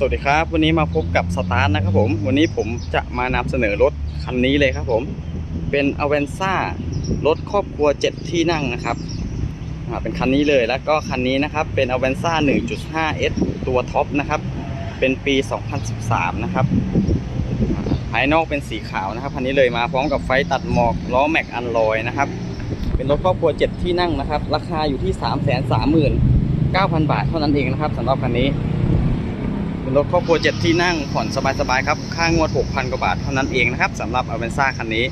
สวัสดีครับ วันนี้มาพบกับสตาร์ทนะครับผม วันนี้ผมจะมานำเสนอรถคันนี้เลยครับผม เป็น a v a n z a รถครอบครัว 7 ที่นั่งนะครับเป็นคันนี้เลยแล้วก็คันนี้นะครับเป็น a v a n z a 1.5S ตัวท็อปนะครับ เป็นปี 2013 นะครับภายนอกเป็นสีขาวนะครับคันนี้เลยมาพร้อมกับไฟตัดหมอกล้อแม็กอันลอยนะครับ เป็นรถครอบครัว 7 ที่นั่งนะครับ ราคาอยู่ที่ 339,000 บาทเท่านั้นเองนะครับสำหรับคันนี้ เป็นรถครอบครัวเจ็ดที่นั่งผ่อนสบายๆครับ ค่างวด 6,000 กว่าบาทเท่านั้นเองนะครับสำหรับอเวนซ่าคันนี้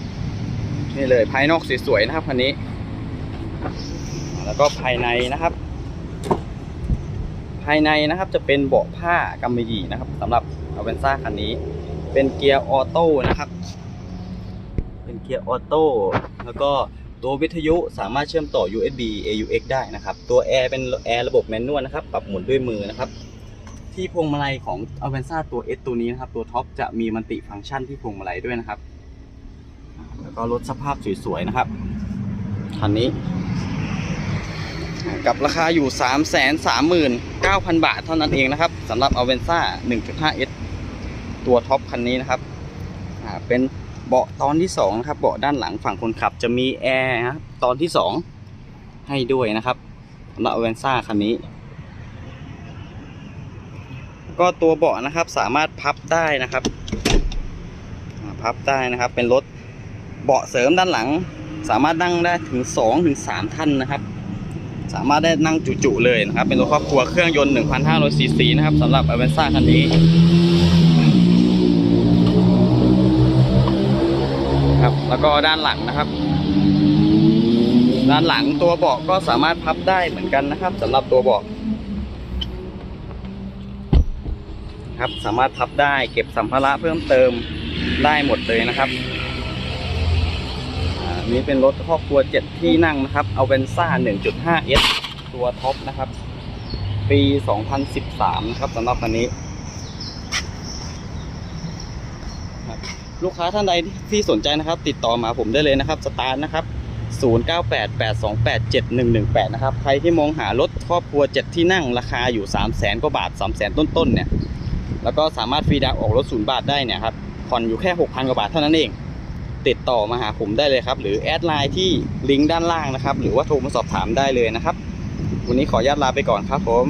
นี่เลยภายนอกสวยๆนะครับคันนี้ แล้วก็ภายในนะครับ ภายในนะครับจะเป็นเบาะผ้ากำมะหยี่นะครับสำหรับอเวนซ่าคันนี้ เป็นเกียร์ออโต้นะครับ เป็นเกียร์ออโต้แล้วก็ตัววิทยุสามารถเชื่อมต่อ USB AUX ได้นะครับ ตัวแอร์เป็นแอร์ระบบแมนนวลนะครับ ปรับหมุนด้วยมือนะครับ ที่พวงมาลัยของ a v a n z a ตัว S ตัวนี้นะครับ ตัวท็อปจะมีมัลติฟังก์ชันที่พวงมาลัยด้วยนะครับ แล้วก็รถสภาพสวยๆนะครับคันนี้ กับราคาอยู่ 3 3 9 0 0 0 บาทเท่านั้นเองนะครับสำหรับ a v a n z a 1.5S ตัวท็อปคันนี้นะครับเป็นเบาะตอนที่2นะครับเบาะด้านหลังฝั่งคนขับจะมีแอร์ครับตอนที่ 2 ให้ด้วยนะครับสำหรับ a v a n z a คันนี้ ก็ตัวเบาะนะครับสามารถพับได้นะครับพับได้นะครับ เป็นรถเบาะเสริมด้านหลัง สามารถนั่งได้ถึง2ถึง3ท่านนะครับ สามารถได้นั่งจุๆเลยนะครับ เป็นรถครอบครัวเครื่องยนต์1,500ซีซีนะครับสำหรับ a v a n z a คันนี้ครับแล้วก็ด้านหลังนะครับด้านหลังตัวเบาะก็สามารถพับได้เหมือนกันนะครับสำหรับตัวเบาะ ครับ สามารถพับได้เก็บสัมภาระเพิ่มเติมได้หมดเลยนะครับนี้เป็นรถครอบครัว 7 ที่นั่งนะครับ เอาเวนซ่า 1.5S ตัวท็อปนะครับ ปี 2013 นะครับสำหรับคันนี้ ลูกค้าท่านใดที่สนใจนะครับ ติดต่อมาผมได้เลยนะครับ สตาร์ทนะครับ 0988287118 นะครับ ใครที่มองหารถครอบครัว 7 ที่นั่งราคาอยู่ 3 0 0 0 0 0 กว่าบาท 3 0 0 0 0 0ต้นๆ เนี่ย แล้วก็สามารถฟรีดาวออกรถศูนย์บาทได้เนี่ยครับผ่อนอยู่แค่ 6,000 กว่าบาทเท่านั้นเอง ติดต่อมาหาผมได้เลยครับ หรือแอดไลน์ที่ลิงก์ด้านล่างนะครับ หรือว่าโทรมาสอบถามได้เลยนะครับ วันนี้ขออนุญาตลาไปก่อนครับผม